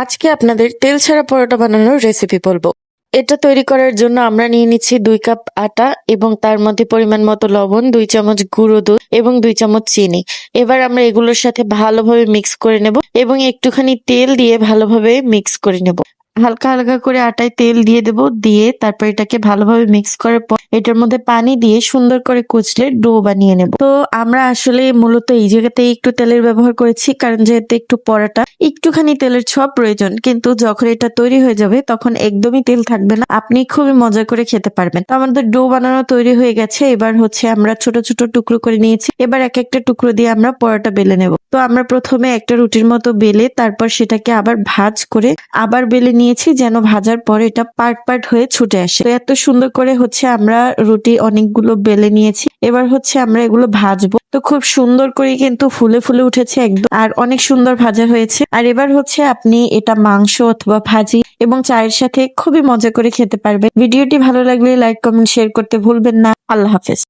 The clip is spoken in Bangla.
আজকে আপনাদের তেল ছাড়া পরোটা বানানোর রেসিপি বলব। এটা তৈরি করার জন্য আমরা নিয়ে নিচ্ছি দুই কাপ আটা এবং তার মধ্যে পরিমাণ মতো লবণ, দুই চামচ গুঁড়ো দুধ এবং দুই চামচ চিনি। এবার আমরা এগুলোর সাথে ভালোভাবে মিক্স করে নেব এবং একটুখানি তেল দিয়ে ভালোভাবে মিক্স করে নেব। হালকা হালকা করে আটায় তেল দিয়ে দেব, দিয়ে তারপর এটাকে ভালোভাবে মিক্স করার পর এটার মধ্যে পানি দিয়ে সুন্দর করে কুচলে ডো বানিয়ে নেব। তো আমরা আসলে মূলত এই জায়গাতে একটু তেলের ব্যবহার করেছি, কারণ যেহেতু একটু পরাটা, একটুখানি তেলের ছোঁয়া প্রয়োজন, কিন্তু যখন এটা তৈরি হয়ে যাবে তখন একদমই তেল থাকবে না, আপনি খুবই মজা করে খেতে পারবেন। তো আমাদের ডো বানানো তৈরি হয়ে গেছে, এবার হচ্ছে আমরা ছোট ছোট টুকরো করে নিয়েছি, এবার এক একটা টুকরো দিয়ে আমরা পরোটা বেলে নেব। তো আমরা প্রথমে একটা রুটির মতো বেলে তারপর সেটাকে আবার ভাজ করে আবার বেলে নিয়েছি যেন ভাজার পর এটা পার্ট পার্ট হয়ে ছুটে আসে। তো এত সুন্দর করে হচ্ছে আমরা রুটি অনেকগুলো বেলে নিয়েছি। এবার হচ্ছে আমরা এগুলো ভাজবো। তো খুব সুন্দর করে কিন্তু ফুলে ফুলে উঠেছে একদম। আর অনেক সুন্দর ভাজা হয়েছে। আর এবার হচ্ছে আপনি এটা মাংস অথবা ভাজি এবং চায়ের সাথে খুবই মজা করে খেতে পারবেন। ভিডিওটি ভালো লাগলে লাইক কমেন্ট শেয়ার করতে ভুলবেন না। আল্লাহ হাফেজ।